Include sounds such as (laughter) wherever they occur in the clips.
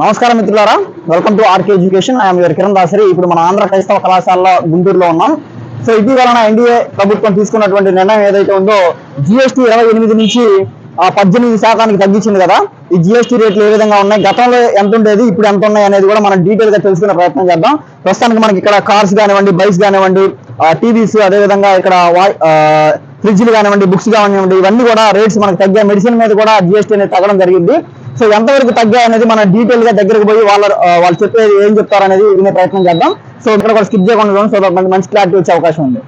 నమస్కారం మిత్రులారా. Welcome to RK education I'm your Kiran Dasari ఇప్పుడు మన ఆంధ్ర క్రైస్తవ కళాశాలలో గుంటూరులో ఉన్నాం. సో ఇటీవలన ఎన్డీఏ ప్రభుత్వం తీసుకున్నటువంటి నిర్ణయం ఏదైతే ఉందో జిఎస్టీ ఇరవై ఎనిమిది నుంచి పద్దెనిమిది శాతానికి తగ్గించింది కదా. ఈ జిఎస్టీ రేట్లు ఏ విధంగా ఉన్నాయి? గతంలో ఎంత ఉండేది? ఇప్పుడు ఎంత ఉన్నాయి అనేది కూడా మనం డీటెయిల్గా తెలుసుకునే ప్రయత్నం చేద్దాం. ప్రస్తుతానికి మనకి ఇక్కడ కార్స్ కానివ్వండి బైక్స్ కానివ్వండి టీవీస్ అదేవిధంగా ఇక్కడ ఫ్రిడ్జ్లు కానివ్వండి బుక్స్ కానివ్వండి ఇవన్నీ కూడా రేట్స్ మనకి తగ్గాయి. మెడిసిన్ మీద కూడా జిఎస్టీ అనేది తగ్గడం జరిగింది. సో ఎంతవరకు తగ్గాయి అనేది మనం డీటెయిల్గా దగ్గరకు పోయి వాళ్ళ వాళ్ళు చెప్పేది ఏం చెప్తారు అనేది వినే ప్రయత్నం చేద్దాం. సో ఇక్కడ కూడా స్కిప్ చేయకుండా సో మంచి క్లారిటీ వచ్చే అవకాశం ఉంది.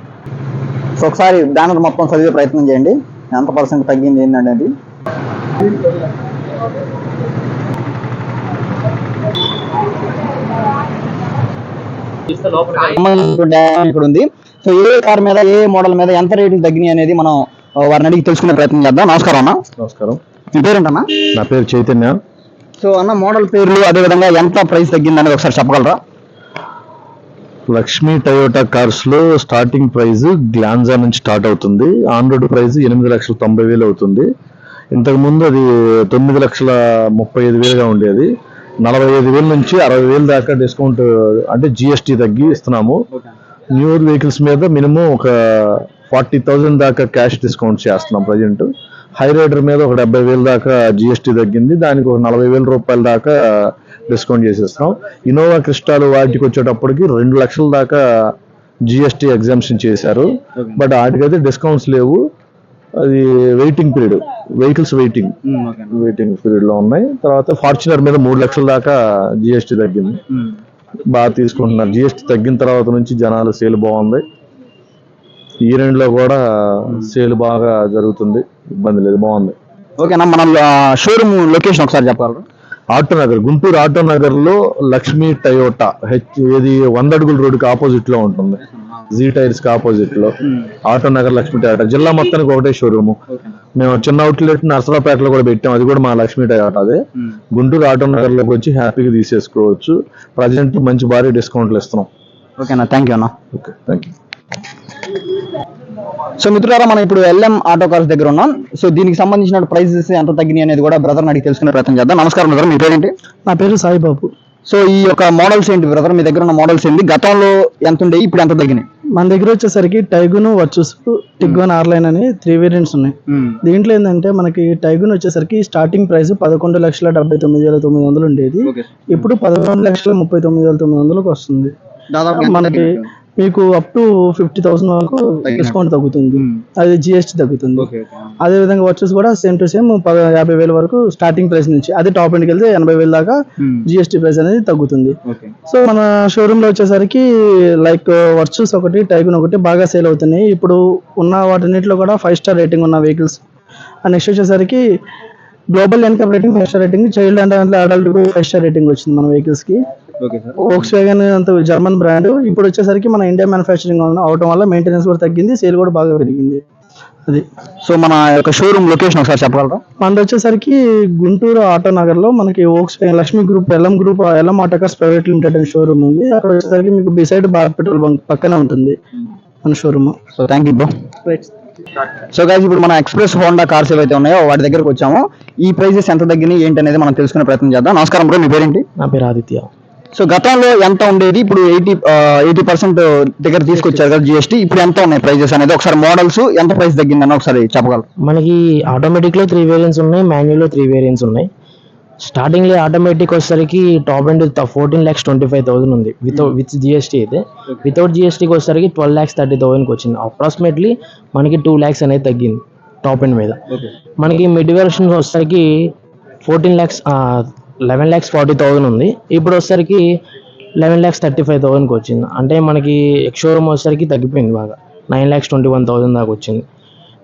సో ఒకసారి బ్యానర్ మొత్తం చదివే ప్రయత్నం చేయండి. ఎంత పర్సెంట్ తగ్గింది ఏంటనేది ఇక్కడ ఉంది. సో ఏ కార్ మీద ఏ మోడల్ మీద ఎంత రేట్లు తగ్గినాయి అనేది మనం వారిని అడిగి తెలుసుకునే ప్రయత్నం చేద్దాం. నమస్కారం అన్న. నమస్కారం. పేరేంటన్నా నా పేరు చైతన్య. సో అన్న మోడల్ పేర్లు అదే విధంగా ఎంత ప్రైస్ తగ్గింది అనేది ఒకసారి చెప్పగలరా? లక్ష్మీ టయోటా కార్స్లో స్టార్టింగ్ ప్రైస్ గ్లాన్జా నుంచి స్టార్ట్ అవుతుంది. ఆన్ రోడ్ ప్రైస్ ఎనిమిది లక్షల తొంభై వేలు అవుతుంది. ఇంతకు ముందు అది తొమ్మిది లక్షల ముప్పై ఐదు వేలుగా ఉండేది. నలభై ఐదు వేల నుంచి అరవై వేలు దాకా డిస్కౌంట్ అంటే జిఎస్టీ తగ్గి ఇస్తున్నాము. న్యూ వెహికల్స్ మీద మినిమం ఒక ఫార్టీ థౌజండ్ దాకా క్యాష్ డిస్కౌంట్ చేస్తున్నాం ప్రజెంట్. హై రైడర్ మీద ఒక డెబ్బై వేలు దాకా జిఎస్టీ తగ్గింది. దానికి ఒక నలభై వేల రూపాయల దాకా డిస్కౌంట్ చేసేస్తున్నాం. ఇన్నోవా క్రిస్టాలు వాటికి వచ్చేటప్పటికి రెండు లక్షల దాకా జిఎస్టీ ఎగ్జామ్షన్ చేశారు. బట్ వాటికైతే డిస్కౌంట్స్ లేవు. అది waiting period vehicles waiting. Waiting పీరియడ్లో ఉన్నాయి. తర్వాత ఫార్చునర్ మీద మూడు లక్షల దాకా జిఎస్టీ తగ్గింది. బాగా తీసుకుంటున్నారు. జిఎస్టీ తగ్గిన తర్వాత నుంచి జనాలు సేల్ బాగుంది. ఈ రెండులో కూడా సేల్ బాగా జరుగుతుంది. ఇబ్బంది లేదు బాగుంది. ఓకేనా మనం షోరూమ్ లొకేషన్ ఒకసారి చెప్పగలరా? ఆటో నగర్ గుంటూరు ఆటో నగర్లో లక్ష్మీ టయోటా హెచ్ ఇది వంద అడుగుల రోడ్డుకి ఆపోజిట్లో ఉంటుంది. జీ టైర్స్కి ఆపోజిట్లో. Auto Nagar Lakshmi Toyota. జిల్లా మొత్తానికి ఒకటే షోరూమ్ మేము చిన్న అవుట్లెట్ నర్సరాపేటలో కూడా పెట్టాం. అది కూడా మా లక్ష్మీ టయోటా అదే. గుంటూరు ఆటో నగర్లోకి వచ్చి హ్యాపీగా తీసేసుకోవచ్చు. ప్రజెంట్ మంచి భారీ డిస్కౌంట్లు ఇస్తున్నాం. ఓకేనా థ్యాంక్ యూ అన్న. ఓకే థ్యాంక్ యూ సో మిత్రులారా మనం ఇప్పుడు ఎల్ఎం ఆటో కార్స్ దగ్గర ఉన్నాం. సో దీనికి సంబంధించిన ప్రైజెస్ ఎంత తగ్గినాయి అనేది కూడా బ్రదర్ అడిగి తెలుసుకునే ప్రయత్నం చేద్దాం. నమస్కారం బ్రదర్ మీ పేరేంటి? నా పేరు సాయిబాబు సో ఈ యొక్క మోడల్స్ ఏంటి బ్రదర్? మీ దగ్గర ఉన్న మోడల్స్ ఏంటి? గతంలో ఎంత ఉండే ఇప్పుడు ఎంత తగ్గినాయి? మన దగ్గర వచ్చేసరికి టైగును వర్చుస్ టిగ్వాన్ ఆర్లైన్ అని త్రీ వేరియంట్స్ ఉన్నాయి. దీంట్లో ఏంటంటే మనకి టైగున్ వచ్చేసరికి స్టార్టింగ్ ప్రైస్ పదకొండు లక్షల డెబ్బై తొమ్మిది వేల తొమ్మిది వందలు ఉండేది. ఇప్పుడు పదకొండు లక్షల ముప్పై తొమ్మిది వేల తొమ్మిది వందలకు వస్తుంది. దాదాపు మనకి మీకు అప్ టు ఫిఫ్టీ థౌసండ్ వరకు డిస్కౌంట్ తగ్గుతుంది. అది జిఎస్టీ తగ్గుతుంది. అదే విధంగా వచ్చేసి కూడా సేమ్ టు సేమ్ యాభై వేల వరకు స్టార్టింగ్ ప్రైస్ నుంచి అది టాప్ ఎండ్కి వెళ్తే ఎనభై వేల దాకా జిఎస్టీ ప్రైస్ అనేది తగ్గుతుంది. సో మన షోరూమ్లో వచ్చేసరికి లైక్ వర్చుస్ ఒకటి టైగున్ ఒకటి బాగా సేల్ అవుతున్నాయి. ఇప్పుడు ఉన్న వాటిన్నిటిలో కూడా ఫైవ్ స్టార్ రేటింగ్ ఉన్న వెహికల్స్ నెక్స్ట్ వచ్చేసరికి global ఎన్కమ్ rating five star rating child and adult five star rating వచ్చింది మన వెహికల్స్కి. ఓక్స్ వ్యాగన్ అంత జర్మన్ బ్రాండ్ ఇప్పుడు వచ్చేసరికి మన ఇండియా మ్యానుఫ్యాక్చరింగ్ అవడం వల్ల మెయింటెనెన్స్ కూడా తగ్గింది సేల్ కూడా బాగా పెరిగింది. అది. సో మన యొక్క షోరూమ్ లొకేషన్ ఒకసారి చెప్పగలరా? మనది వచ్చేసరికి గుంటూరు ఆటో నగర్లో మనకి ఓక్స్ Lakshmi group LM group LM autocars private limited అనే షోరూమ్ ఉంది. అక్కడ వచ్చేసరికి మీకు బిసైడ్ భారత్ పెట్రోల్ బంక్ పక్కనే ఉంటుంది మన showroom so thank you bro so guys ఇప్పుడు మన ఎక్స్ప్రెస్ హోండా కార్స్ ఏవైతే ఉన్నాయో వాటి దగ్గరకు వచ్చాము ఈ ప్రైజెస్ ఎంత తగ్గినాయి ఏంటి అనేది మనం తెలుసుకునే ప్రయత్నం చేద్దాం. నమస్కారం బ్రో మీ పేరేంటి? నా పేరు ఆదిత్య. సో గతంలో ఎంత ఉండేది? ఇప్పుడు ఎయిటీ ఎయిటీ పర్సెంట్ దగ్గర తీసుకొచ్చారు కదా జిఎస్టీ ఇప్పుడు ఎంత ఉన్నాయి ప్రైజెస్ అనేది? ఒకసారి మోడల్స్ ఎంత ప్రైస్ తగ్గిందని ఒకసారి చెప్పగలరు? మనకి ఆటోమేటిక్లో త్రీ వేరియంట్స్ ఉన్నాయి మాన్యువల్లో త్రీ వేరియంట్స్ ఉన్నాయి. స్టార్టింగ్లో ఆటోమేటిక్ వచ్చేసరికి top end fourteen lakhs twenty five thousand ఉంది వితౌట్ విత్ జిఎస్టీ అయితే. వితౌట్ జిఎస్టీకి వచ్చేసరికి ట్వెల్వ్ ల్యాక్స్ థర్టీ థౌసండ్కి వచ్చింది. అప్రాక్సిమేట్లీ మనకి టూ ల్యాక్స్ అనేది తగ్గింది టాప్ ఎండ్ మీద. మనకి మిడ్ వెర్షన్ వచ్చేసరికి fourteen lakhs eleven lakhs forty thousand ఉంది. ఇప్పుడు వచ్చేసరికి లెవెన్ ల్యాక్స్ థర్టీ ఫైవ్ థౌసండ్కి వచ్చింది. అంటే మనకి ఎక్స్షోరూమ్ వచ్చేసరికి తగ్గిపోయింది బాగా. Nine lakhs twenty one thousand దాకా వచ్చింది.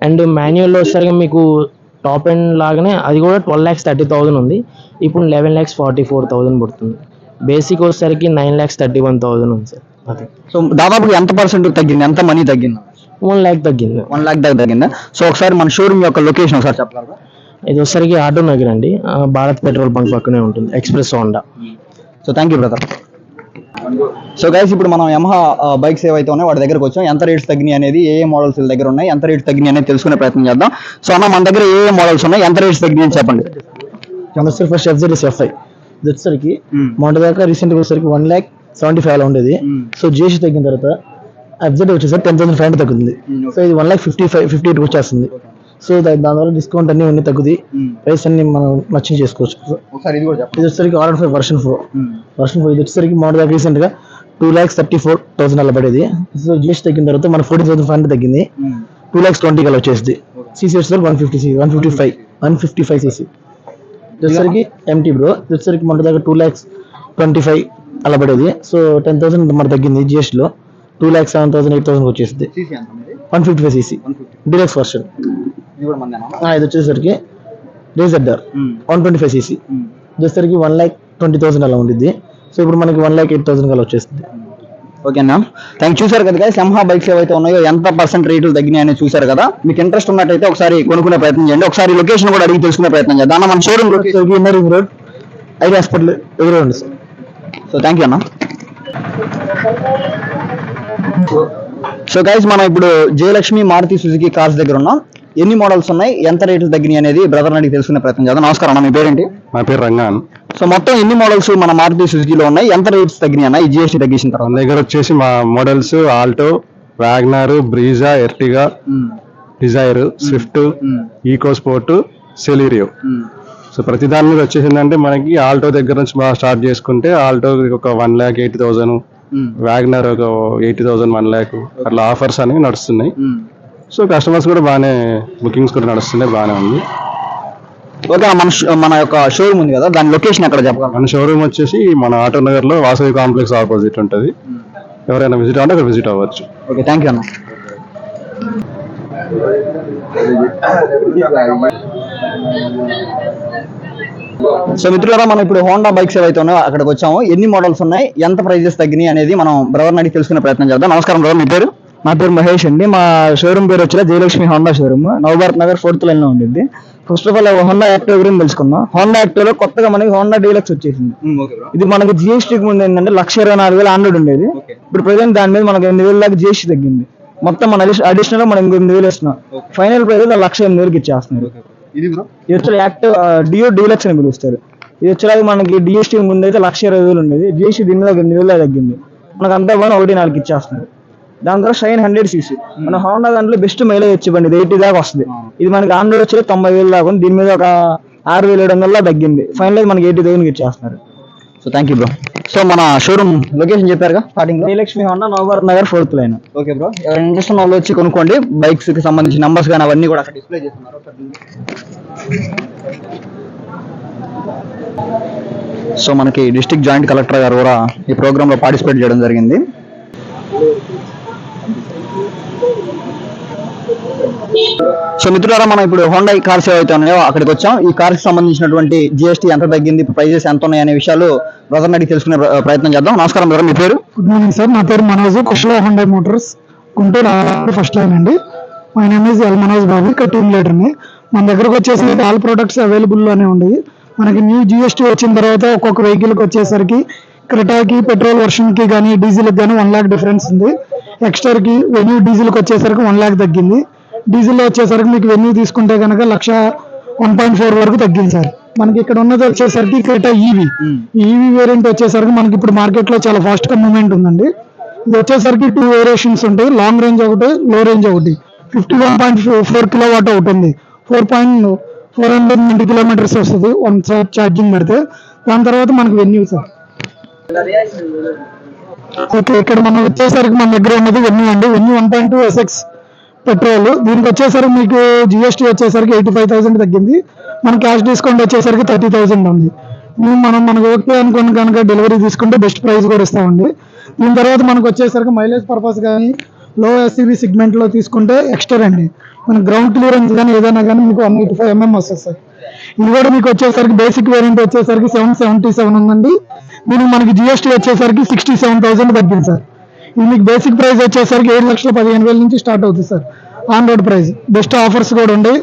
అండ్ మాన్యువల్లో వచ్చేసరికి మీకు టాప్ ఎండ్ లాగానే అది కూడా ట్వెల్వ్ ల్యాక్స్ థర్టీ థౌసండ్ ఉంది. ఇప్పుడు eleven lakhs forty four thousand పడుతుంది. బేసిక్ వచ్చేసరికి nine lakhs thirty one thousand ఉంది సార్. అది. సో దాదాపు ఎంత పర్సెంట్ తగ్గింది? ఎంత మనీ తగ్గింది? వన్ ల్యాక్ తగ్గింది. వన్ లాక్ దాకా తగ్గిందా? సో ఒకసారి మన షోరూమ్ యొక్క లొకేషన్ ఒకసారి చెప్పగలరా? ఇది వచ్చేసరికి ఆటో నగర్ అండి. భారత్ పెట్రోల్ బంక్ పక్కనే ఉంటుంది. Express Honda so thank you brother so guys ఇప్పుడు మనం యమహా బైక్స్ ఏవైతే ఉన్నాయో వాటి దగ్గరకు వచ్చాం. ఎంత రేట్స్ తగ్గినాయి అనేది ఏ ఏ మోడల్స్ దగ్గర ఉన్నాయి ఎంత రేట్స్ తగ్గినాయి అనేది తెలుసుకునే ప్రయత్నం చేద్దాం. సో అన్న మన దగ్గర ఏ ఏ మోడల్స్ ఉన్నాయి ఎంత రేట్స్ తగ్గినాయి అని చెప్పండి. మన ఫస్ట్ ఎఫ్జెడ్ఎస్ ఎఫ్ఐ ఇది వచ్చేసరికి మొన్న దాకా రీసెంట్గా వచ్చేసరికి వన్ ల్యాక్ సెవెంటీ ఫైవ్ అలా ఉండేది సో జిఎస్టీ తగ్గిన తర్వాత ఎగ్జాక్ట్ వచ్చేసరికి టెన్ థౌసండ్ ఫైవ్ హండ్రెడ్ తగ్గుతుంది. సో ఇది one lakh fifty five fifty eight వచ్చేస్తుంది. సో దానివల్ల డిస్కౌంట్ అన్ని అన్ని తగ్గుది. ప్రైస్ అన్ని మనం నచ్చింది చేసుకోవచ్చు. ఒకసారి ఇది కూడా చెప్పండి. ఇది వచ్చేసరికి order five version four version four ఇది వచ్చేసరికి మోడల్ దాకా రీసెంట్గా two lakhs thirty four thousand అలా పడేది. సో జిఎస్టీ తగ్గిన తర్వాత మన ఫోర్టీన్ థౌసండ్ ఫైవ్ హండ్రెడ్ తగ్గింది. టూ ల్యాక్స్ ట్వంటీ కల్లా వచ్చేసింది సీసీ వచ్చేసరికి one fifty CC one fifty five one fifty five CC వచ్చేసరికి ఎంటీ బ్రో ఇది వచ్చేసరికి మన దగ్గర టూ ల్యాక్స్ ట్వంటీ ఫైవ్ అలా పడేది. సో టెన్ థౌసండ్ మన తగ్గింది జిఎస్టీలో two lakhs seven thousand eight thousand వచ్చేసింది one fifty five CC deluxe version ఇది వచ్చేసరికి రేజర్డర్ వన్ ట్వంటీ ఫైవ్ సీసీ. వచ్చేసరికి వన్ ల్యాక్ ట్వంటీ థౌసండ్ అలా ఉండిద్ది. సో ఇప్పుడు మనకి వన్ ల్యాక్ ఎయిట్ థౌసండ్ అలా వచ్చేస్తుంది. ఓకేనా థ్యాంక్ చూసారు కదా యమహా బైక్స్ ఏవైతే ఉన్నాయో ఎంత పర్సెంట్ రేట్లు తగ్గినాయని చూసారు కదా. మీకు ఇంట్రెస్ట్ ఉన్నట్టయితే ఒకసారి కొనుక్కునే ప్రయత్నం చేయండి. ఒకసారి లొకేషన్ కూడా అడిగి తెలుసుకునే ప్రయత్నం చేద్దాం. మన షోరూమ్ వచ్చేసరికి inner ring road ID hospital ఎదురు ఉంది సార్ సో థ్యాంక్ యూ అన్న. సో గైస్ మనం ఇప్పుడు జయలక్ష్మి మారుతి సుజుకి కార్స్ దగ్గర ఉన్నాం. ఎన్ని మోడల్స్ ఉన్నాయి? ఎంత రేట్లు తగ్గినాయి అనేది బ్రదర్ అడిగి తెలుసుకునే ప్రయత్నం చేద్దాం. నమస్కారం అన్న మీ పేరేంటి? నా పేరు రంగాన్. సో మొత్తం ఎన్ని మోడల్స్ మన మారుతి సుజుకిలో ఉన్నాయి? ఎంత రేట్స్ తగ్గినాయి అన్న ఈ జిఎస్టీ తగ్గించిన తర్వాత? మన దగ్గర వచ్చేసి మా models Alto Wagon R Brezza Ertiga Dzire Swift EcoSport Celerio. So ప్రతి దాని మీద వచ్చేసిందంటే మనకి ఆల్టో దగ్గర నుంచి బాగా స్టార్ట్ చేసుకుంటే ఆల్టో ఒక one lakh eighty thousand Wagon R ఒక ఎయిటీ థౌసండ్ వన్ ల్యాక్ అట్లా ఆఫర్స్ అనేవి నడుస్తున్నాయి. సో కస్టమర్స్ కూడా బాగానే బుకింగ్స్ కూడా నడుస్తున్నాయి బాగానే ఉంది. ఓకే మన మన యొక్క షోరూమ్ ఉంది కదా దాని లొకేషన్ ఎక్కడ చెప్పగలరా? మన షోరూమ్ వచ్చేసి మన ఆటో నగర్లో వాసవి కాంప్లెక్స్ ఆపోజిట్ ఉంటుంది. ఎవరైనా విజిట్ అవ్వండి అక్కడ విజిట్ అవ్వచ్చు. ఓకే థ్యాంక్ యూ అన్న. సో మిత్రులారా మనం ఇప్పుడు హోండా బైక్స్ ఏవైతే ఉన్నాయో అక్కడికి వచ్చాము ఎన్ని మోడల్స్ ఉన్నాయి ఎంత ప్రైజెస్ తగ్గినాయి అనేది మనం బ్రదర్ అడిగి తెలుసుకునే ప్రయత్నం చేద్దాం. నమస్కారం బ్రదర్ మీ పేరు? నా పేరు మహేష్ అండి. మా షోరూమ్ పేరు వచ్చి Jayalakshmi Honda showroom. Navabharat Nagar fourth లైన్లో ఉండింది first of all Honda Activa గురించి తెలుసుకుందాం. హోండా యాక్టివ్లో కొత్తగా మనకి హోండా డీలక్స్ వచ్చేసింది. ఇది మనకి జిఎస్టీకి ముందు ఏంటంటే లక్ష ఇరవై నాలుగు వేలు ఆండ్రాయిడ్ ఉండేది. ఇప్పుడు ప్రజెంట్ దాని మీద మనకి ఎనిమిది వేల దాకా జిఎస్టీ తగ్గింది. మొత్తం మన అడిషనల్ మనం ఇంకో ఎనిమిది వేలు ఇస్తున్నాం ఫైనల్ ప్రైస్ లక్ష ఎనిమిది వేలకి ఇచ్చేస్తున్నారు. ఇది వచ్చి యాక్టివ్ డియో డీలక్స్ అని పిలుస్తారు. ఇది వచ్చేలాగా మనకి డిఎస్టీ ముందు అయితే లక్ష ఇరవై వేలు ఉండేది. జిఎస్టీ దీని మీద ఒక ఎనిమిది వేలు తగ్గింది. మనకు అంతా పోయిన ఒకటి నాలుగు ఇచ్చేస్తున్నారు. దాని తర్వాత షైన్ హండ్రెడ్ సీసీ మన హోండా దాంట్లో బెస్ట్ మైలేజ్ వచ్చి బండి ఇది ఎయిటీ దాకా వస్తుంది. ఇది మనకి ఆండ్రాయిడ్ వచ్చి తొంభై వేలు దాకా ఉంది. దీని మీద ఒక ఆరు వేలు ఏడు వందల తగ్గింది. ఫైనల్ మనకి ఎయిటీ థౌసండ్ ఇచ్చేస్తున్నారు. So thank you bro so మన షోరూమ్ లొకేషన్ చెప్పారుగా స్టార్టింగ్లో? Jayalakshmi Honda Navabharat Nagar fourth line okay bro ఎవరైనా ఇంట్రెస్ట్ ఉన్న వాళ్ళు వచ్చి కొనుక్కోండి. బైక్స్కి సంబంధించిన నంబర్స్ కానీ అవన్నీ కూడా అక్కడ డిస్ప్లే చేస్తున్నారు. సో మనకి డిస్ట్రిక్ట్ జాయింట్ కలెక్టర్ గారు కూడా ఈ ప్రోగ్రామ్లో పార్టిసిపేట్ చేయడం జరిగింది. సో మిత్రులారా మనం ఇప్పుడు హోండా కార్స్ ఏవైతే ఉన్నాయో అక్కడికి వచ్చాం. ఈ కార్స్ సంబంధించినటువంటి జిఎస్టీ ఎంత తగ్గింది ప్రైజెస్ ఎంత ఉన్నాయి అనే విషయాలు బ్రదర్ అడిగి తెలుసుకునే ప్ర- ప్రయత్నం చేద్దాం. నమస్కారం బ్రదర్ మీ పేరు? గుడ్ మార్నింగ్ సార్ నా పేరు Manoj Kushala Hyundai motors Guntur first line అండి. My name is L Manoj Babu ఇక్కడ టీమ్ లీడర్ని మన దగ్గరకు వచ్చేసి ఆల్ ప్రొడక్ట్స్ అవైలబుల్లోనే ఉండేవి మనకి న్యూ జిఎస్టీ వచ్చిన తర్వాత ఒక్కొక్క వెహికల్కి వచ్చేసరికి క్రెటాకి పెట్రోల్ వర్షన్కి కానీ డీజిల్కి కానీ వన్ ల్యాక్ డిఫరెన్స్ ఉంది. ఎక్స్టర్కి వెన్యూ డీజిల్కి వచ్చేసరికి వన్ ల్యాక్ తగ్గింది. డీజిల్ వచ్చేసరికి మీకు వెన్యూ తీసుకుంటే కనుక లక్ష వన్ పాయింట్ ఫోర్ వరకు తగ్గింది సార్. మనకి ఇక్కడ ఉన్నది వచ్చేసరికి క్రెటా ఈవీ ఈవీ వేరియంట్ వచ్చేసరికి మనకి ఇప్పుడు మార్కెట్లో చాలా ఫాస్ట్గా మూవ్మెంట్ ఉందండి. ఇది వచ్చేసరికి టూ వేరియేషన్స్ ఉంటాయి. లాంగ్ రేంజ్ ఒకటి లో రేంజ్ ఒకటి. Fifty one point four kilo watt ఒకటి ఉంది four point four hundred ninety kilometers వస్తుంది. వన్ సార్ ఛార్జింగ్ పెడితే. దాని తర్వాత మనకి వెన్యూ సార్. ఓకే ఇక్కడ మనం వచ్చేసరికి మన దగ్గర ఉన్నది వెన్యూ అండి. Venue one point two SX petrol దీనికి వచ్చేసరికి మీకు జిఎస్టీ వచ్చేసరికి ఎయిటీ ఫైవ్ థౌసండ్ తగ్గింది. మన క్యాష్ డిస్కౌంట్ వచ్చేసరికి థర్టీ థౌసండ్ ఉంది. మనం మనకు ఓకే అనుకున్న కనుక డెలివరీ తీసుకుంటే బెస్ట్ ప్రైస్ కూడా ఇస్తామండి. దీని తర్వాత మనకు వచ్చేసరికి మైలేజ్ పర్పస్ కానీ లో ఎస్సీబీ సెగ్మెంట్లో తీసుకుంటే ఎక్స్ట్రా అండి. మన గ్రౌండ్ క్లియరెన్స్ కానీ ఏదైనా కానీ మీకు వన్ ఎయిటీ ఫైవ్ ఎంఎం వస్తుంది సార్. ఇది కూడా మీకు వచ్చేసరికి బేసిక్ వేరియంట్ వచ్చేసరికి సెవెన్ సెవెంటీ సెవెన్ ఉందండి. దీనికి మనకి జిఎస్టీ వచ్చేసరికి సిక్స్టీ సెవెన్ థౌసండ్ తగ్గింది సార్. మీకు బేసిక్ ప్రైస్ వచ్చేసరికి ఏడు లక్షల పదిహేను వేల నుంచి స్టార్ట్ అవుతుంది sir. On road price best offers కూడా ఉండే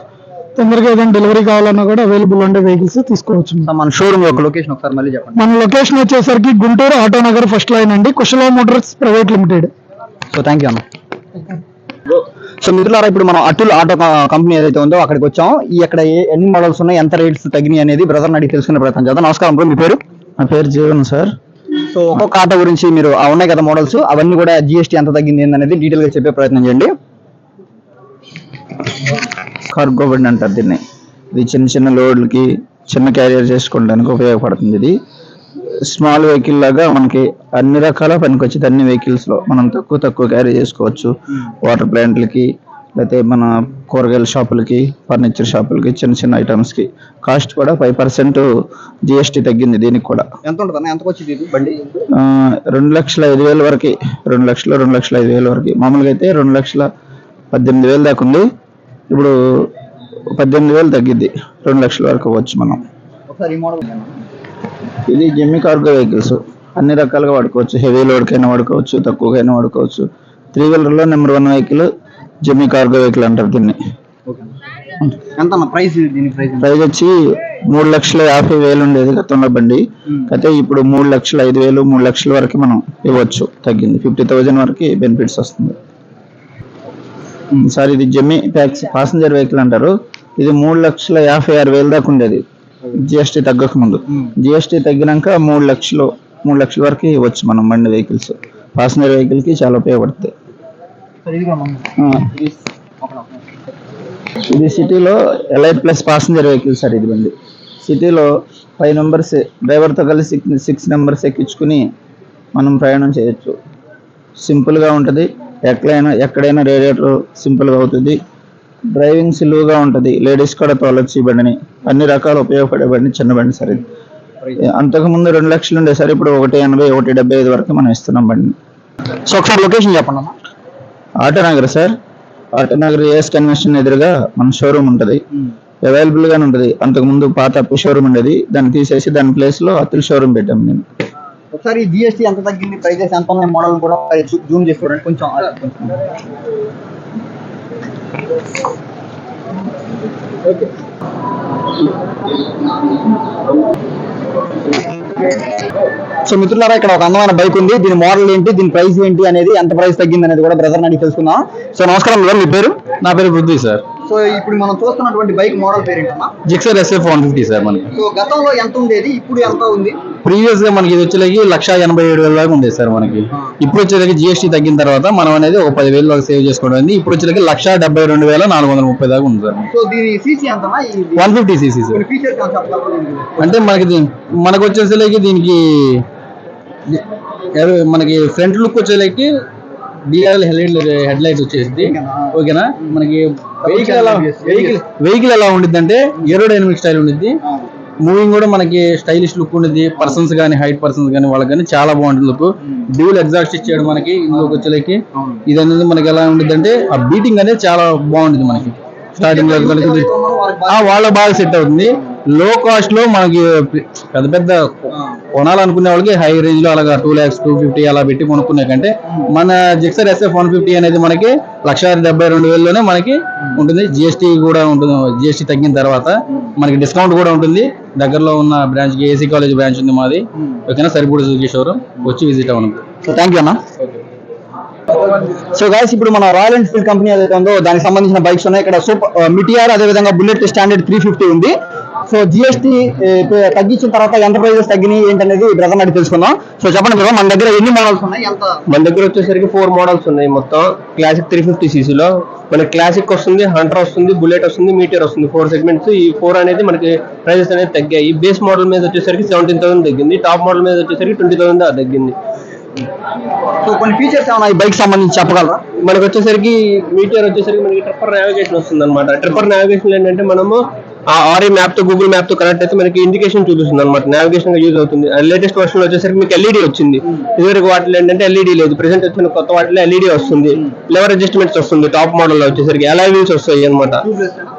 తొందరగా ఏదైనా డెలివరీ కావాలన్నా కూడా అవైలబుల్ ఉండే వెహికల్స్ తీసుకోవచ్చు మన షోరూమ్ యొక్క లొకేషన్ ఒకసారి మళ్ళీ చెప్పండి. మన లొకేషన్ వచ్చేసరికి Guntur auto Nagar first line అండి. Kushala motors private limited so thank you అన్న. సో మిత్రులారా ఇప్పుడు మనం అటుల్ ఆటో కంపెనీ ఏదైతే ఉందో అక్కడికి వచ్చాం. ఈ అక్కడ ఏ- ఎన్ని మోడల్స్ ఉన్నాయి ఎంత రేట్స్ తగ్గినాయి అనేది బ్రదర్ అడిగి తెలుసుకునే ప్రయత్నం చేద్దాం. నమస్కారం బ్రో మీ పేరు? నా పేరు జీవన్ సార్. సో ఒక్కొక్క ఆటో గురించి మీరు ఉన్నాయి కదా మోడల్స్ అవన్నీ కూడా జిఎస్టీ ఎంత తగ్గింది ఏందనేది డీటెయిల్గా చెప్పే ప్రయత్నం చేయండి. కార్గో బండి అంటారు దీన్ని. ఇది చిన్న చిన్న లోడ్లకి చిన్న క్యారియర్ చేసుకోవడానికి ఉపయోగపడుతుంది ఇది. స్మాల్ వెహికల్ లాగా మనకి అన్ని రకాల పనికొచ్చేది అన్ని వెహికల్స్లో మనం తక్కువ తక్కువ క్యారీ చేసుకోవచ్చు. వాటర్ ప్లాంట్లకి లేకపోతే మన కూరగాయల షాపులకి ఫర్నిచర్ షాపులకి చిన్న చిన్న ఐటమ్స్కి కాస్ట్ కూడా ఫైవ్ పర్సెంట్ జిఎస్టీ తగ్గింది దీనికి కూడా. ఎంత ఉంటుంది ఎంతకు వచ్చింది బండి రెండు లక్షల ఐదు వేల వరకు రెండు లక్షలు రెండు లక్షల ఐదు వేల వరకు. మామూలుగా అయితే రెండు లక్షల పద్దెనిమిది వేలు దాకా ఉంది. ఇప్పుడు పద్దెనిమిది వేలు తగ్గిద్ది. రెండు లక్షల వరకు అవ్వచ్చు మనం. ఇది జెమ్మి కార్గో వెహికల్స్. అన్ని రకాలుగా వాడుకోవచ్చు. హెవీ లోడ్కైనా వాడుకోవచ్చు తక్కువకైనా వాడుకోవచ్చు. త్రీ వీలర్లో నెంబర్ వన్ వెహికల్ జెమ్మి కార్గో వెహికల్ అంటారు దీన్ని. ఎంత ప్రైస్ దీని ప్రైస్ ప్రైస్ వచ్చి మూడు లక్షల యాభై వేలు ఉండేది గతంలో బండి. అయితే ఇప్పుడు మూడు లక్షల ఐదు వేలు మూడు లక్షల వరకు మనం ఇవ్వచ్చు. తగ్గింది. ఫిఫ్టీ థౌజండ్ వరకు బెనిఫిట్స్ వస్తుంది. సార్ ఇది జమ్మి ట్యాక్సీ పాసింజర్ వెహికల్ అంటారు. ఇది మూడు లక్షల యాభై ఆరు వేలు దాకా ఉండేది. జిఎస్టీ తగ్గక ముందు. జిఎస్టీ తగ్గినాక మూడు లక్షలు మూడు లక్షల వరకు ఇవ్వచ్చు మనం బండి వెహికల్స్. పాసింజర్ వెహికల్కి చాలా ఉపయోగపడుతుంది ఇది సిటీలో elite plus passenger vehicle sir ఇది బండి. సిటీలో ఫైవ్ మెంబర్స్ డ్రైవర్తో కలిసి సిక్స్ నెంబర్స్ ఎక్కించుకుని మనం ప్రయాణం చేయొచ్చు. సింపుల్గా ఉంటుంది. ఎక్కడైనా ఎక్కడైనా రేడియేటర్ సింపుల్గా అవుతుంది. డ్రైవింగ్ సులువుగా ఉంటుంది. లేడీస్ కూడా తోలొచ్చు ఈ బండిని. అన్ని రకాల ఉపయోగపడే బండి చిన్న బండి సార్ ఇది. అంతకుముందు రెండు లక్షలు ఉండే సార్ ఇప్పుడు ఒకటి ఎనభై ఒకటి డెబ్బై ఐదు వరకు మనం ఇస్తున్నాం బండిని. సో ఒకసారి లొకేషన్ చెప్పండి అన్న Autonagar sir. Autonagar AS convention ఎదురుగా మన షోరూమ్ ఉంటుంది. అవైలబుల్ గానే ఉంటుంది. అంతకుముందు పాత అప్పు షోరూమ్ ఉండేది. దాన్ని తీసేసి దాని ప్లేస్లో అతుల్ షోరూమ్ పెట్టాం నేను ఒకసారి జిఎస్టీ ఎంత తగ్గింది? ప్రైజెస్ ఎంత ఉన్నాయి? మోడల్ కూడా జూమ్ చేసి చూడండి. కొంచెం సో మిత్రులారా ఇక్కడ ఒక అందమైన బైక్ ఉంది. దీని మోడల్ ఏంటి దీని ప్రైస్ ఏంటి అనేది ఎంత ప్రైస్ తగ్గింది అనేది కూడా బ్రదర్ అడిగి తెలుసుకుందాం. సో నమస్కారం బ్రదర్ మీ పేరు? నా పేరు బుద్ధి సార్. సో ఇప్పుడు మనం చూస్తున్నటువంటి బైక్ మోడల్ పేరు ఏంటన్నా Gixxer SF one fifty sir మనకి. సో గతంలో ఎంత ఉండేది? ఇప్పుడు ఎంత ఉంది? ప్రీవియస్గా మనకి ఇది వచ్చేలకి లక్ష ఎనభై ఏడు వేల దాకా ఉండేది సార్ మనకి. ఇప్పుడు వచ్చేలకి జిఎస్టీ తగ్గిన తర్వాత మనం అనేది ఒక పది వేలు దాకా సేవ్ చేసుకోవడం ఇప్పుడు వచ్చేలకి లక్ష డెబ్బై రెండు వేల నాలుగు వందల ముప్పై దాకా ఉంది సార్. సో దీని సీసీ ఎంతనా ఈ- వన్ ఫిఫ్టీ సీసీ సార్? అంటే మనకి మనకు వచ్చేసరికి దీనికి మనకి ఫ్రంట్ లుక్ వచ్చేసరికి డిఆర్ఎల్ హెడ్ హెడ్ లైట్స్ వచ్చేసి ఓకేనా? మనకి వెహికల్ ఎలా వెహికల్ వెహికల్ ఎలా ఉండిద్ది అంటే ఏరోడైనమిక్ స్టైల్ ఉండిద్ది మూవింగ్ కూడా మనకి స్టైలిష్ లుక్ ఉండిద్ది. పర్సన్స్ కానీ హైట్ పర్సన్స్ కానీ వాళ్ళకి కానీ చాలా బాగుంటుంది లుక్ డ్యూల్ ఎగ్జాస్ట్ ఇచ్చాడు మనకి ఇందులోకి వచ్చేలకి. ఇది అనేది మనకి ఎలా ఉండిద్ది అంటే ఆ బీటింగ్ అనేది చాలా బాగుంటుంది మనకి. స్టార్టింగ్లో వాళ్ళ బాగా సెట్ అవుతుంది. లో కాస్ట్లో మనకి పెద్ద పెద్ద కొనాలనుకునే వాళ్ళకి హై రేంజ్లో అలాగా టూ ల్యాక్స్ టూ ఫిఫ్టీ అలా పెట్టి కొనుక్కునే కంటే మన జిక్సర్ ఎస్ఎఫ్ వన్ ఫిఫ్టీ అనేది మనకి లక్ష డెబ్బై రెండు వేలలోనే మనకి ఉంటుంది. జిఎస్టీ కూడా ఉంటుంది. జిఎస్టీ తగ్గిన తర్వాత మనకి డిస్కౌంట్ కూడా ఉంటుంది. దగ్గరలో ఉన్న బ్రాంచ్కి ఏసీ కాలేజ్ బ్రాంచ్ ఉంది మాది. ఓకేనా? సరిపూడి సుజీ షోరూమ్ వచ్చి విజిట్ అవ్వను. సో థ్యాంక్ యూ అన్న. సో గైస్ ఇప్పుడు మన రాయల్ ఎన్ఫీల్డ్ కంపెనీ ఏదైతే ఉందో దానికి సంబంధించిన బైక్స్ ఉన్నాయి. ఇక్కడ సూపర్ మిటిఆర్ అదే విధంగా బుల్లెట్ స్టాండర్డ్ త్రీ ఫిఫ్టీ ఉంది. సో జిఎస్టీ తగ్గించిన తర్వాత ఎంత ప్రైజెస్ తగ్గినాయి ఏంటనేది బ్రదర్ అడిగి తెలుసుకుందాం. సో చెప్పండి బ్రదర్ మన దగ్గర ఎన్ని మోడల్స్ ఉన్నాయి? ఎంత? మన దగ్గర వచ్చేసరికి ఫోర్ మోడల్స్ ఉన్నాయి మొత్తం. క్లాసిక్ త్రీ ఫిఫ్టీ సీసీలో మనకి క్లాసిక్ వస్తుంది హంటర్ వస్తుంది బుల్లెట్ వస్తుంది మీటర్ వస్తుంది. ఫోర్ సెగ్మెంట్స్ ఈ ఫోర్ అనేది మనకి ప్రైజెస్ అనేది తగ్గాయి. బేస్ మోడల్ మీద వచ్చేసరికి సెవెంటీన్ థౌసండ్ తగ్గింది. టాప్ మోడల్ మీద వచ్చేసరికి ట్వంటీ థౌసండ్ తగ్గింది. సో కొన్ని ఫీచర్స్ ఏమైనా ఈ బైక్ సంబంధించి చెప్పగలరా? మనకి వచ్చేసరికి మీటర్ వచ్చేసరికి మనకి ట్రిప్పర్ నావిగేషన్ వస్తుంది అనమాట ట్రిప్పర్ నావిగేషన్ ఏంటంటే మనము ఆ ఆర్ఏ మ్యాప్తో గూగుల్ మ్యాప్తో కనెక్ట్ అయితే మనకి ఇండికేషన్ చూపిస్తుంది అనమాట నావిగేషన్గా యూజ్ అవుతుంది. లేటెస్ట్ వర్షన్ వచ్చేసరికి మీకు ఎల్ఈడి వచ్చింది. ఇదివరకు వాటిలో ఏంటంటే ఎల్ఈడి లేదు. ప్రెసెంట్ వచ్చిన కొత్త వాటిలో ఎల్ఈడి వస్తుంది. లెవర్ అడ్జస్ట్మెంట్స్ వస్తుంది. టాప్ మోడల్లో వచ్చేసరికి ఎలా వీల్స్ వస్తాయి అనమాట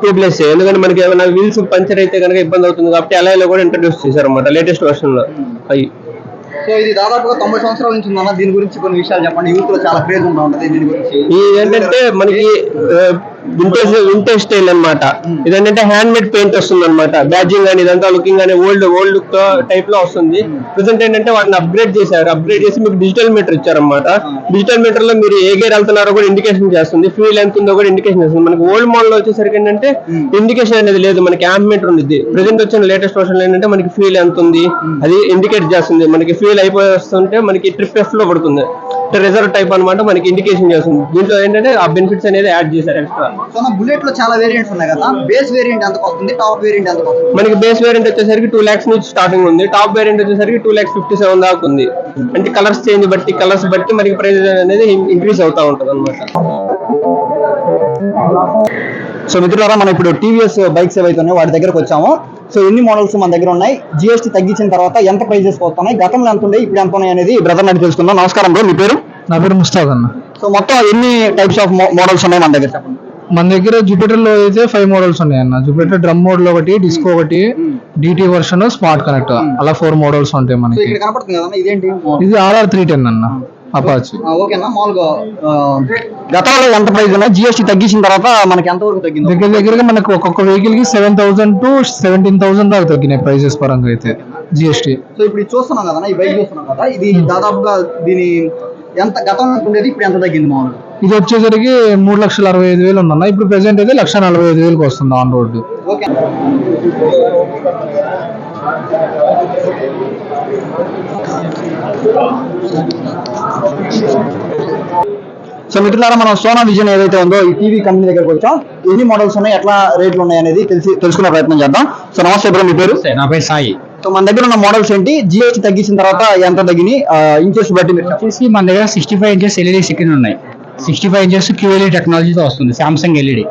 టూ ప్లస్ ఎందుకంటే మనకి ఏమైనా వీల్స్ పంచర్ అయితే కనుక ఇబ్బంది అవుతుంది కాబట్టి అలాలో కూడా ఇంట్రడ్యూస్ చేశారు అనమాట లేటెస్ట్ వర్షన్లో. అవి సో ఇది దాదాపుగా తొంభై సంవత్సరాల నుంచి ఉందన్న దీని గురించి కొన్ని విషయాలు చెప్పండి. యూత్లో చాలా క్రేజ్ ఉంటా ఉంటది దీని గురించి. ఏంటంటే మనకి వింటేజ్ వింటేజ్ స్టైల్ అన్నమాట. ఇదేంటంటే హ్యాండ్ మేడ్ పెయింట్ వస్తుంది అనమాట బ్యాజింగ్ అని ఇదంతా లుకింగ్ అని ఓల్డ్ ఓల్డ్ లుక్ టైప్లో వస్తుంది. ప్రెసెంట్ ఏంటంటే వాటిని అప్గ్రేడ్ చేశారు. అప్గ్రేడ్ చేసి మీకు డిజిటల్ మీటర్ ఇచ్చారన్నమాట. డిజిటల్ మీటర్లో మీరు ఏ గేర్ వెళ్తున్నారో కూడా ఇండికేషన్ చేస్తుంది. ఫ్యూల్ ఎంత ఉందో కూడా ఇండికేషన్ చేస్తుంది. మనకి ఓల్డ్ మోడల్ వచ్చేసరికి ఏంటంటే ఇండికేషన్ అనేది లేదు. మనకి యాంప్ మీటర్ ఉంది ప్రెసెంట్ వచ్చిన లేటెస్ట్ వర్షన్ ఏంటంటే మనకి ఫ్యూల్ ఎంత ఉంది. అది ఇండికేట్ చేస్తుంది. మనకి ఫ్యూల్ అయిపోయి వస్తుంటే మనకి ట్రిప్ ఎఫ్లో పడుతుంది. రిజర్వ్ టైప్ అన్నమాట మనకి ఇండికేషన్ చేస్తుంది. దీంట్లో ఏంటంటే ఆ బెనిఫిట్స్ అనేది యాడ్ చేశారు ఎక్స్ట్రా సో బుల్లెట్లో చాలా వేరియంట్స్ ఉన్నాయి కదా. బేస్ వేరియంట్ ఎంత వస్తుంది? టాప్ వేరియంట్ ఎంత వస్తుంది? మనకి బేస్ వేరియంట్ వచ్చేసరికి టూ ల్యాక్స్ నుంచి స్టార్టింగ్ ఉంది. టాప్ వేరియంట్ వచ్చేసరికి టూ ల్యాక్స్ ఫిఫ్టీ సెవెన్ దాకా ఉంది. అంటే కలర్స్ చేంజ్ బట్టి కలర్స్ బట్టి మనకి ప్రైస్ అనేది ఇంక్రీస్ అవుతా ఉంటుంది అనమాట సో మిత్రులారా మనం ఇప్పుడు టీవీఎస్ బైక్స్ ఏవైతే ఉన్నాయో వాటి దగ్గరకు వచ్చాము. సో ఎన్ని మోడల్స్ మన దగ్గర ఉన్నాయి? జిఎస్టీ తగ్గించిన తర్వాత ఎంత ప్రైజెస్ వస్తున్నాయి? గతంలో ఎంత ఉండే ఇప్పుడు ఎంత ఉన్నాయి అనేది బ్రదర్ అని తెలుసుకుందాం. నమస్కారం బ్రో మీ పేరు? నా పేరు ముస్తాక్ అన్న. సో మొత్తం ఎన్ని టైప్స్ ఆఫ్ మోడల్స్ ఉన్నాయి మన దగ్గర చెప్పండి. మన దగ్గర జూపిటర్లో అయితే ఫైవ్ మోడల్స్ ఉన్నాయి అన్న. జూపిటర్ డ్రమ్ మోడ్లో ఒకటి డిస్కో ఒకటి డిటి వర్షన్ స్మార్ట్ కనెక్ట్ అలా ఫోర్ మోడల్స్ ఉంటాయి మనకి. ఇక్కడ కనపడుతుంది కదా ఇదేంటి? ఇది ఆర్ఆర్ త్రీ టెన్ అన్న. అపాచి. ఓకేనా? మామూలుగా గతంలో ఎంత ప్రైస్ ఉన్నాయి జిఎస్టీ తగ్గించిన తర్వాత మనకి ఎంత వరకు తగ్గింది దగ్గర దగ్గరగా మనకు ఒక్కొక్క వెహికల్కి seven thousand to seventeen thousand దాకా తగ్గినాయి ప్రైజెస్ పరంగా అయితే జిఎస్టీ సో ఇప్పుడు చూస్తున్నాం కదా ఈ బైక్ చూస్తున్నాం కదా ఇది దాదాపుగా దీని ఎంత గతంలో ఉండేది ఇప్పుడు ఎంత తగ్గింది మామూలుగా? ఇది వచ్చేసరికి మూడు లక్షల అరవై ఐదు వేలు ఉందన్న. ఇప్పుడు ప్రెసెంట్ అయితే లక్ష నలభై ఐదు వేలకు వస్తుంది ఆన్ రోడ్ ఓకే. సో మిత్రులారా మనం సోనా విజన్ ఏదైతే ఉందో ఈ టీవీ కంపెనీ దగ్గరకు వచ్చాం. ఎన్ని మోడల్స్ ఉన్నాయి ఎట్లా రేట్లు ఉన్నాయి అనేది తెలిసి తెలుసుకునే ప్రయత్నం చేద్దాం. సో నమస్తే బ్రో మీ పేరు? నా పేరు సాయి. సో మన దగ్గర ఉన్న మోడల్స్ ఏంటి? జిఎస్టీ తగ్గించిన తర్వాత ఎంత తగ్గినాయి? ఇంచెస్ బట్టి. వచ్చేసి మన దగ్గర sixty five inches LED screen ఉన్నాయి. సిక్స్టీ ఫైవ్ ఇంచెస్ క్యూఎల్ఈ టెక్నాలజీతో వస్తుంది సామ్సంగ్ ఎల్ఈడి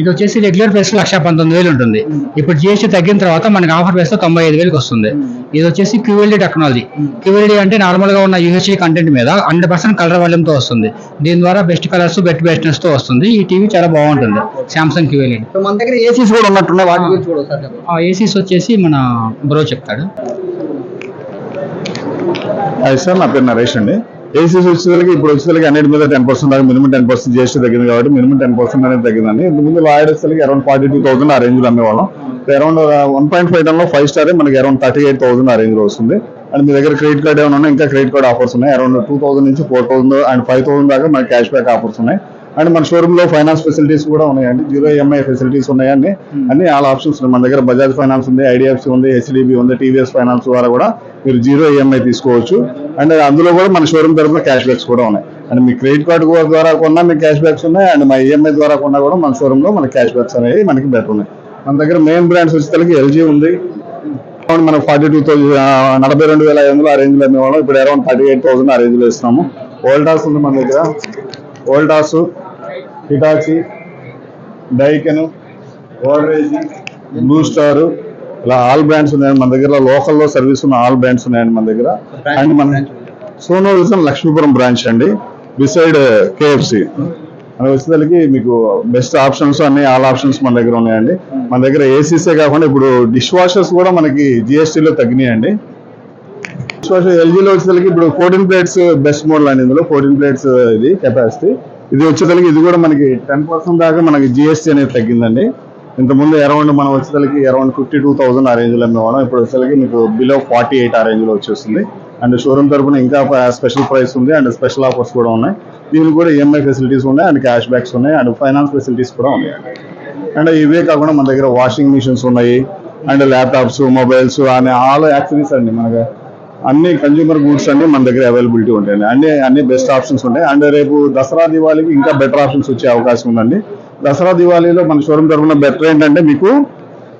ఇది వచ్చేసి రెగ్యులర్ ప్రైస్ లక్ష పంతొమ్మిది వేలు ఉంటుంది. ఇప్పుడు జిఎస్టీ తగ్గిన తర్వాత మనకి ఆఫర్ ప్రైస్లో తొంభై ఐదు వేలకు వస్తుంది. ఇది వచ్చేసి క్యూఎల్ఈ టెక్నాలజీ. క్యూఎల్ఈ అంటే నార్మల్గా ఉన్న యూహెచ్డి కంటెంట్ మీద హండ్రెడ్ పర్సెంట్ కలర్ వాల్యూమ్తో వస్తుంది. దీని ద్వారా బెస్ట్ కలర్స్ బెస్ట్ బెస్ట్నెస్తో వస్తుంది. ఈ టీవీ చాలా బాగుంటుంది సామ్సంగ్ క్యూఎల్ఈ. సో మన దగ్గర ఏసీస్ కూడా ఉన్నట్టున్నాయి. వాటి గురించి ఏసీస్ వచ్చేసి మన బ్రో చెప్తాడు. అది సార్ నా పేరు నరేష్ అండి. ఏసీ వచ్చేసరికి ఇప్పుడు వచ్చేసరికి అన్నిటి మీద టెన్ పర్సెంట్ దాకా మినిమం టెన్ పర్సెంట్ జిఎస్టీ తగ్గింది కాబట్టి మినిమం టెన్ పర్సెంట్ అనేది తగ్గిందండి. ఇంతకుముందు ముందు లాయర్ వచ్చేసరికి అరౌండ్ ఫార్టీ టూ థౌసండ్ ఆ రేంజ్లో అమ్మేవాళ్ళం. అరౌండ్ వన్ పాయింట్ ఫైవ్ టన్లో ఫైవ్ స్టార్ మనకి అరౌండ్ థర్టీ ఎయిట్ థౌసండ్ ఆ రేంజ్లో వస్తుంది. అండ్ మీ దగ్గర క్రెడిట్ కార్డ్ ఏమైనా ఉన్నాయి ఇంకా క్రెడిట్ కార్డ్ ఆఫర్స్ ఉన్నాయి. అరౌండ్ టూ థౌసండ్ నుంచి four thousand and five thousand దాకా మనకి క్యాష్ బ్యాక్ ఆఫర్స్ ఉన్నాయి. అండ్ మన షోరూమ్లో ఫైనాన్స్ ఫెసిలిటీస్ కూడా ఉన్నాయండి. జీరో ఈఎంఐ ఫెసిలిటీస్ ఉన్నాయండి. అన్ని ఆల్ ఆప్షన్స్ ఉన్నాయి. మన దగ్గర బజాజ్ ఫైనాన్స్ ఉంది ఐడిఎఫ్సి ఉంది హెచ్డిబి ఉంది టీవీఎస్ ఫైనాన్స్ ద్వారా కూడా మీరు జీరో ఈఎంఐ తీసుకోవచ్చు. అండ్ అందులో కూడా మన షోరూమ్ తరఫున క్యాష్ బ్యాక్స్ కూడా ఉన్నాయి. అండ్ మీ క్రెడిట్ కార్డు ద్వారా కొన్నా మీకు క్యాష్ బ్యాక్స్ ఉన్నాయి. అండ్ మా ఈఎంఐ ద్వారా కొన్నా కూడా మన షోరూమ్లో మన క్యాష్ బ్యాక్స్ అనేవి మనకి బెటర్ ఉన్నాయి. మన దగ్గర మెయిన్ బ్రాండ్స్ వచ్చేసరికి ఎల్జీ ఉంది. అరౌండ్ మనకు ఫార్టీ టూ థౌసండ్ నలభై రెండు వేల ఐదు వందలు ఆ రేంజ్లో అమ్మేవాళ్ళం ఇప్పుడు అరౌండ్ థర్టీ ఎయిట్ థౌసండ్ ఆ రేంజ్లో ఇస్తున్నాము. ఓల్టాస్ ఉంది మన దగ్గర. ఓల్టాస్ హిటాచి డైకెను ఓల్డ్రేజ్ బ్లూ స్టార్ ఇలా ఆల్ బ్రాండ్స్ ఉన్నాయండి మన దగ్గర లోకల్లో సర్వీస్ ఉన్న ఆల్ బ్రాండ్స్ ఉన్నాయండి మన దగ్గర. అండ్ మన సోనో విల్సన్ లక్ష్మీపురం బ్రాంచ్ అండి బిసైడ్ కేఎఫ్సి అది వచ్చేసరికి మీకు బెస్ట్ ఆప్షన్స్ అన్ని ఆల్ ఆప్షన్స్ మన దగ్గర ఉన్నాయండి. మన దగ్గర ఏసీసే కాకుండా ఇప్పుడు డిష్ వాషర్స్ కూడా మనకి జిఎస్టీలో తగ్గినాయండి. డిష్ వాషర్ ఎల్జీలో వచ్చేసరికి ఇప్పుడు ఫోర్టీన్ ప్లేట్స్ బెస్ట్ మోడల్ అండి ఇందులో. ఫోర్టీన్ ప్లేట్స్ ఇది కెపాసిటీ ఇది వచ్చేసరికి ఇది కూడా మనకి టెన్ పర్సెంట్ దాకా మనకి జిఎస్టీ అనేది తగ్గిందండి. ఇంతకుముందు అరౌండ్ మనం వచ్చేసరికి అరౌండ్ ఫిఫ్టీ టూ థౌసండ్ ఆ రేంజ్లో అమ్మేవాళ్ళం. ఇప్పుడు వచ్చేసరికి మీకు బిలో ఫార్టీ ఎయిట్ ఆ రేంజ్లో వచ్చేస్తుంది. అండ్ షోరూమ్ తరపున ఇంకా స్పెషల్ ప్రైస్ ఉంది అండ్ స్పెషల్ ఆఫర్స్ కూడా ఉన్నాయి. దీనికి కూడా ఈఎంఐ ఫెసిలిటీస్ ఉన్నాయి అండ్ క్యాష్ బ్యాక్స్ ఉన్నాయి అండ్ ఫైనాన్స్ ఫెసిలిటీస్ కూడా ఉన్నాయి. అండ్ ఇవే కాకుండా మన దగ్గర వాషింగ్ మిషన్స్ ఉన్నాయి. అండ్ ల్యాప్టాప్స్ మొబైల్స్ అనే ఆల్ యాక్సరీస్ అండి మనకి. అన్ని కన్జ్యూమర్ గూడ్స్ అన్ని మన దగ్గర అవైలబిలిటీ ఉంటాయండి. అన్ని అన్ని బెస్ట్ ఆప్షన్స్ ఉంటాయి. అండ్ రేపు దసరా దివాళీకి ఇంకా బెటర్ ఆప్షన్స్ వచ్చే అవకాశం ఉందండి. దసరా దివాళీలో మన షోరూమ్ తరఫున బెటర్ ఏంటంటే మీకు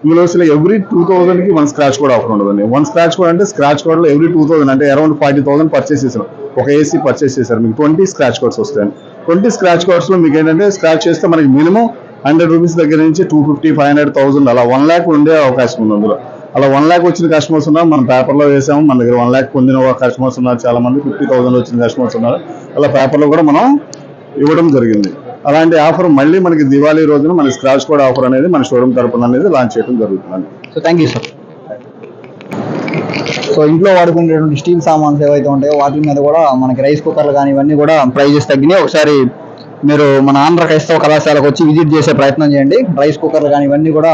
ఇందులో ఎవ్రీ టూ థౌసండ్కి వన్ స్క్రాచ్ కూడా ఆఫర్ ఉండదండి. వన్ స్క్రాచ్ కూడా అంటే స్క్రాచ్ కోడ్లో ఎవ్రీ టూ థౌసండ్ అంటే అరౌండ్ ఫార్టీ థౌసండ్ పర్చేస్ చేశారు. ఒక ఏసీ పర్చేస్ చేశారు. మీకు ట్వంటీ స్క్రాచ్ కోడ్స్ వస్తాయండి. ట్వంటీ స్క్రాచ్ కార్డ్స్లో మీకు ఏంటంటే స్క్రాచ్ చేస్తే మనకి మినిమం హండ్రెడ్ రూపీస్ దగ్గర నుంచి two fifty five hundred thousand అలా వన్ ల్యాక్ ఉండే అవకాశం ఉంది అందులో. అలా వన్ ల్యాక్ వచ్చిన కస్టమర్స్ ఉన్నారు. మన పేపర్లో వేసాము. మన దగ్గర వన్ ల్యాక్ పొందిన కస్టమర్స్ ఉన్నారు. చాలా మంది ఫిఫ్టీ థౌసండ్ వచ్చిన కస్టమర్స్ ఉన్నారు. అలా పేపర్లో కూడా మనం ఇవ్వడం జరిగింది. అలాంటి ఆఫర్ మళ్ళీ మనకి దివాళీ రోజున మన స్క్రాచ్ కోడ్ ఆఫర్ అనేది మన షోరూమ్ తరపున అనేది లాంచ్ చేయడం జరుగుతుంది so thank you sir so ఇంట్లో వాడుకునేటువంటి స్టీల్ సామాన్స్ ఏవైతే ఉంటాయో వాటి మీద కూడా మనకి రైస్ కుక్కర్లు కానీ ఇవన్నీ కూడా ప్రైజెస్ తగ్గినాయి. ఒకసారి మీరు మన ఆంధ్ర క్రైస్తవ కళాశాలకు వచ్చి విజిట్ చేసే ప్రయత్నం చేయండి. రైస్ కుక్కర్లు కానీ ఇవన్నీ కూడా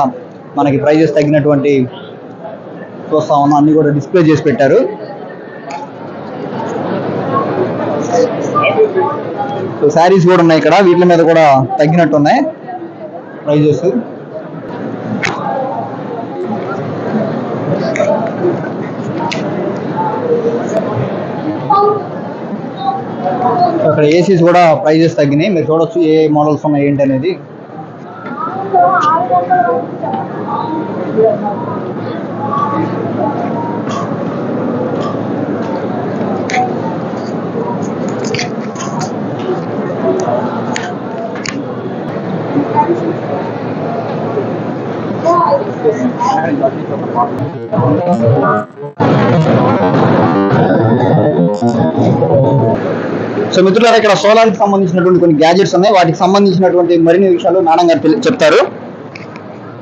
మనకి ప్రైజెస్ తగ్గినటువంటి చూస్తా ఉన్నాం అన్ని కూడా డిస్ప్లే చేసి పెట్టారు. సో శారీస్ కూడా ఉన్నాయి ఇక్కడ. వీటి మీద కూడా తగ్గినట్టు ఉన్నాయి ప్రైజెస్. అక్కడ ఏసీస్ కూడా ప్రైజెస్ తగ్గినాయి. మీరు చూడొచ్చు ఏ మోడల్స్ ఉన్నాయి ఏంటి అనేది. సో మిత్రులారా ఇక్కడ సోలార్కి సంబంధించినటువంటి కొన్ని గ్యాజెట్స్ ఉన్నాయి. వాటికి సంబంధించినటువంటి మరిన్ని విషయాలు నాన్న గారు చెప్తారు.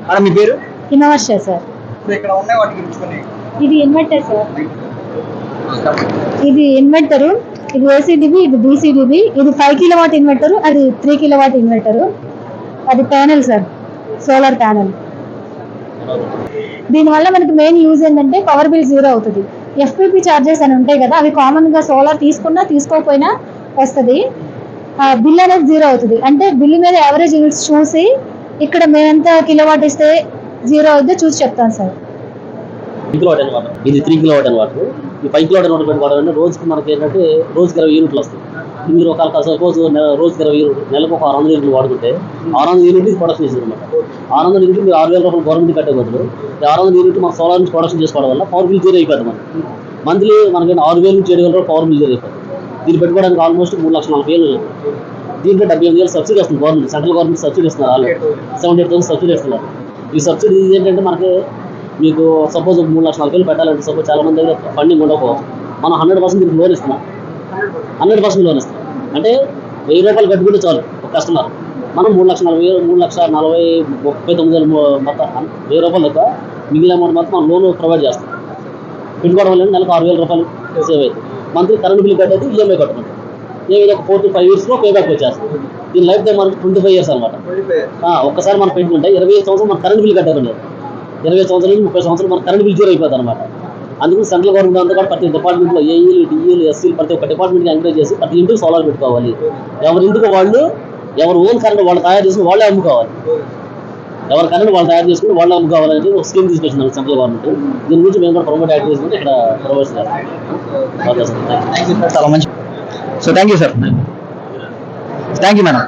మేడం మీ పేరు? హిమవర్ష సార్. ఇక్కడ ఉన్నాయి ఇది ఇన్వర్టర్ సార్ ఇది ఇన్వర్టర్ ఇది ఏసీడీబీ ఇది డీసీడీబీ ఇది ఫైవ్ కిలో వాట్ ఇన్వర్టర్ అది త్రీ కిలో వాట్ ఇన్వర్టర్ అది ప్యానెల్ సార్ సోలార్ ప్యానెల్ దీనివల్ల మనకి మెయిన్ యూజ్ ఏంటంటే పవర్ బిల్ జీరో అవుతుంది. ఎఫ్పిపి చార్జెస్ అని ఉంటాయి కదా అవి కామన్గా సోలార్ తీసుకున్నా తీసుకోకపోయినా వస్తుంది. బిల్ అనేది జీరో అవుతుంది. అంటే బిల్ మీద యావరేజ్ యూనిట్స్ చూసి ఇక్కడ మేము ఎంత కిలో వాట్ ఇస్తే జీరో అవుతుందో చూసి చెప్తాను సార్. కిలో వాటర్ అనమాట ఇది త్రీ కిలో వాట్ అనమాట ఈ ఫైవ్ కిలో వాట్ పెట్టుకోవడం అంటే రోజుకి మనకి ఏంటంటే రోజుకి ఇరవై యూనిట్లు వస్తాయి. మీరు ఒక సపోజ్ రోజుకి ఇరవై యూనిట్లు నెలకు ఒక ఆరు వందల యూనిట్లు వాడుకుంటే ఆరు వందల యూనిట్ ప్రొడక్షన్ చేసింది అనమాట ఆరు వందల యూనిట్లు మీరు ఆరు వేల రూపాయలు గవర్నమెంట్ కట్టే బదులు ఈ ఆరు వందల యూనిట్ మన సోలార్ నుంచి ప్రొడక్షన్ చేసుకోవడం వల్ల పవర్ బిల్ జీరో అయిపోతుంది మనకి. మంత్లీ మనకి ఆరు వేల నుంచి ఏడు వేల రూపాయలు పవర్ బిల్ జీరో అయిపోతుంది దీన్ని పెట్టుకోవడానికి ఆల్మోస్ట్ మూడు లక్షల నలభై వేలు దీంట్లో డెబ్బై ఎనిమిది వేలు సబ్సిడీ వస్తుంది గవర్నమెంట్ సెంట్రల్ గవర్నమెంట్ సబ్సిడీ ఇస్తున్నారు వాళ్ళు సెవెంటీ ఎయిట్ థౌసండ్ సబ్సిడీ ఇస్తున్నారు. ఈ సబ్సిడీ ఏంటంటే మనకి మీకు సపోజ్ మూడు లక్షల రూపాయలు వేలు పెట్టాలంటే సపోజ్ చాలా మంది దగ్గర ఫండింగ్ ఉండకపోవచ్చు మనం హండ్రెడ్ పర్సెంట్ దీనికి లోన్ ఇస్తున్నాం. హండ్రెడ్ పర్సెంట్ లోన్ ఇస్తాం అంటే వెయ్యి రూపాయలు కట్టుకుంటే చాలు ఒక కస్టమర్ మనం మూడు లక్షల నలభై వేలు మూడు లక్షల నలభై ముప్పై తొమ్మిది వేల మొత్తం వెయ్యి రూపాయలు లెక్క మిగిలిన అమౌంట్ మొత్తం మనం లోన్ ప్రొవైడ్ చేస్తాం. పెట్టుకోవడం వల్ల నెలకు ఆరు వేల రూపాయలు సేవ్ అవుతుంది మంత్లీ కరెంట్ బిల్ కట్టేది ఈఎంఐ కట్టుకుంటాం. ఏమైనా ఒక ఫోర్ టు ఫైవ్ ఇయర్స్లో పే బ్యాక్ వచ్చేస్తుంది. దీని లైఫ్ టైం మనకి ట్వంటీ ఫైవ్ ఇయర్స్ అనమాట ఒక్కసారి మనం పెట్టుకుంటే ఇరవై ఐదు సంవత్సరం మన కరెంట్ బిల్ కట్టడం లేదు ఇరవై సంవత్సరాల నుంచి ముప్పై సంవత్సరాలు మన కరెంట్ బిల్ జీరో అయిపోతుంది అనమాట అందుకు సెంట్రల్ గవర్నమెంట్ అంతా కూడా ప్రతి డిపార్ట్మెంట్లో ఏఈలు డిఈలు ఎస్సీలు ప్రతి ఒక్క డిపార్ట్మెంట్కి ఎంకరేజ్ చేసి ప్రతి ఇంటికి సోలార్ పెట్టుకోవాలి. ఎవరి ఇంటికి వాళ్ళు ఎవరు ఓన్ కరెంట్ వాళ్ళు తయారు చేసుకుని వాళ్ళే అమ్ముకోవాలి. ఎవరి కరెంట్ వాళ్ళు తయారు చేసుకుని వాళ్ళే అమ్ముకోవాలని ఒక స్కీమ్ తీసుకొచ్చింది సెంట్రల్ గవర్నమెంట్ దీని గురించి మేము కూడా ప్రమోట్ యాక్ట్ చేసుకుని ఇక్కడ ప్రొవైడ్ చేస్తాం. సార్ చాలా మంచి so thank you sir thank you madam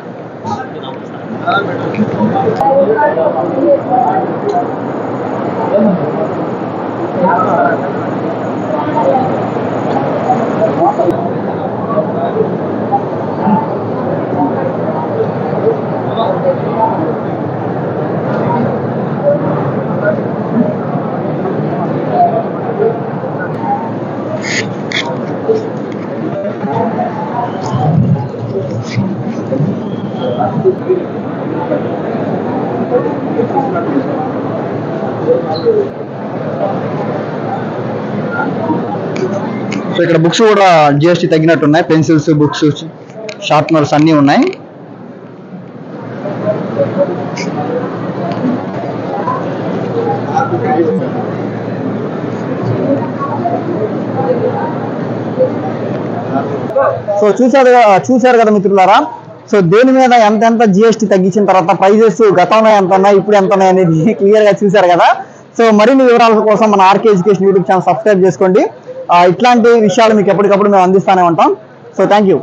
so ఇక్కడ బుక్స్ కూడా జిఎస్టీ తగ్గినట్టు ఉన్నాయి పెన్సిల్స్ బుక్స్ షార్ప్నర్స్ అన్నీ ఉన్నాయి. సో చూసారు చూసారు కదా మిత్రులారా? సో దేని మీద ఎంతెంత జిఎస్టీ తగ్గించిన తర్వాత ప్రైజెస్ గతంలో ఎంత ఉన్నాయి ఇప్పుడు ఎంత ఉన్నాయి అనేది (laughs) క్లియర్గా చూసారు కదా. సో మరిన్ని వివరాల కోసం మన RK education YouTube channel subscribe చేసుకోండి. ఇట్లాంటి విషయాలు మీకు ఎప్పటికప్పుడు మేము అందిస్తానే ఉంటాం. So thank you